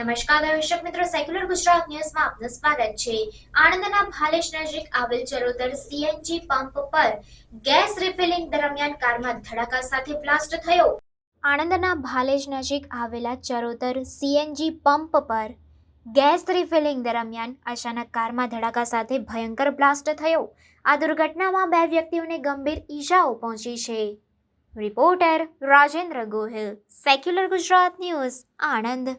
નમસ્કાર, દર્શક મિત્રો સેક્યુલર ગુજરાત ન્યૂઝમાં આપનું સ્વાગત છે. આણંદના ભાલેશ નજીક આવેલ ચરોતર સીએનજી પંપ પર ગેસ રિફિલિંગ દરમિયાન કારમાં ધડાકા સાથે બ્લાસ્ટ થયો. આણંદના ભાલેજ નજીક આવેલા ચરોતર સીએનજી પંપ પર ગેસ રિફિલિંગ દરમિયાન અચાનક કારમાં ધડાકા સાથે ભયંકર બ્લાસ્ટ થયો. આ દુર્ઘટનામાં બે વ્યક્તિઓને ગંભીર ઈજાઓ પહોંચી છે. Reporter Rajendra Gohil secular Gujarat news Anand.